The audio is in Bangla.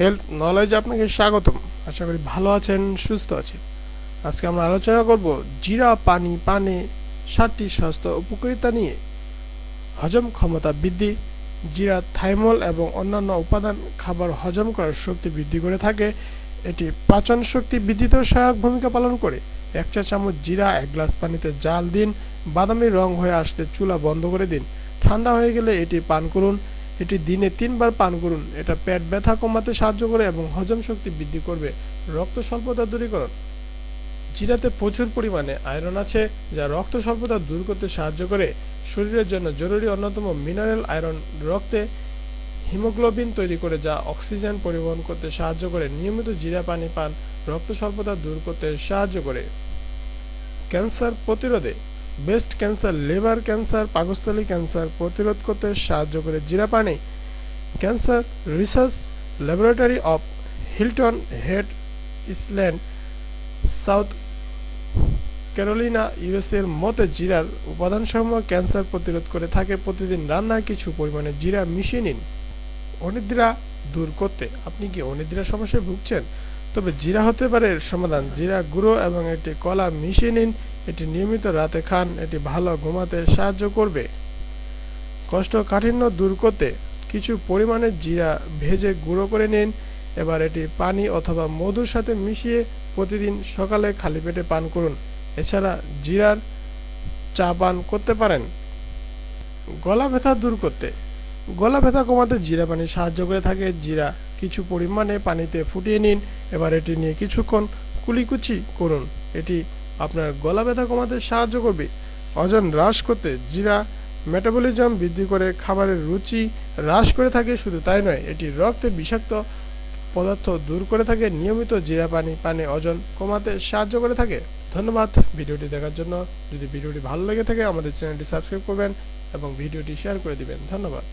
হেলথ নলেজ আপনাকে স্বাগতম। আশা করি ভালো আছেন, সুস্থ আছেন। আজকে আমরা আলোচনা করব জিরা, পানি, পানে সাতটি স্বাস্থ্য, উপকারিতা নিয়ে। হজম ক্ষমতা বৃদ্ধি, জিরা, থাইমল এবং অন্যান্য উপাদান খাবার হজম করার শক্তি বৃদ্ধি করে থাকে। এটি পাচন শক্তি বৃদ্ধিতেও সহায়ক ভূমিকা পালন করে। এক চা চামচ জিরা, এক গ্লাস পানিতে জাল দিন। বাদামি রং হয়ে আসলে চুলা বন্ধ করে দিন। ঠান্ডা হয়ে গেলে এটি পান করুন। এটি দিনে তিনবার পান করুন। এটা পেট ব্যথা কমাতে সাহায্য করে এবং হজম শক্তি বৃদ্ধি করবে। রক্ত স্বল্পতা দূরীকরণ। জিরাতে প্রচুর পরিমাণে আয়রন আছে, যা রক্ত স্বল্পতা দূর করতে সাহায্য করে। শরীরের জন্য জরুরি অন্যতম মিনারেল আয়রন রক্তে হিমোগ্লোবিন তৈরি করে, যা অক্সিজেন পরিবহন করতে সাহায্য করে। নিয়মিত জিরা পানি পান, রক্ত স্বল্পতা দূর করতে সাহায্য করে। ক্যান্সার প্রতিরোধে ব্রেস্ট ক্যান্সার লিভার ক্যান্সার পাকস্থলী ক্যান্সার প্রতিরোধ করতে সাহায্য করে। জিরা পানি cancer research laboratory of Hilton head island South Carolina ইউএসের মতে জিরার উপাদানসমূহ ক্যান্সার প্রতিরোধ করে থাকে। প্রতিদিন রান্নায় কিছু পরিমাণে জিরা মিশিয়ে নিন। অনিদ্রা দূর করতে। আপনি কি অনিদ্রা সমস্যায় ভুগছেন? তবে জিরা হতে পারে এর সমাধান। জিরা গুঁড়ো এবং একটি কলা মিশিয়ে নিন। এটি নিয়মিত রাতে খান, এটি ভালো ঘুমাতে সাহায্য করবে। কোষ্ঠকাঠিন্য দূর করতে কিছু পরিমাণে জিরা ভেজে গুঁড়ো করে নিন। এবার এটি পানি অথবা মধুর সাথে মিশিয়ে প্রতিদিন সকালে খালি পেটে পান করুন। এছাড়া জিরার চা পান করতে পারেন। গলা ব্যথা দূর করতে। গলা ব্যথা কমাতে জিরা পানি সাহায্য করে থাকে। জিরা কিছু পরিমাণে পানিতে ফুটিয়ে নিন। এবার এটি নিয়ে কিছুক্ষণ কুলিকুচি করুন। এটি আপনার গলা ব্যথা কমাতে সাহায্য করবে। ওজন হ্রাস করতে জিরা মেটাবলিজম বৃদ্ধি করে খাবারের রুচি হ্রাস করে থাকে, শুধু তাই নয়, এটি রক্তে বিষাক্ত পদার্থ দূর করে থাকে, নিয়মিত জিরা পানি, পানে ওজন কমাতে সাহায্য করে থাকে। ধন্যবাদ ভিডিওটি দেখার জন্য। যদি ভিডিওটি ভালো লেগে থাকে, আমাদের চ্যানেলটি সাবস্ক্রাইব করবেন এবং ভিডিওটি শেয়ার করে দিবেন। ধন্যবাদ।